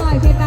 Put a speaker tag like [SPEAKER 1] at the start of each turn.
[SPEAKER 1] ต่อยเพชร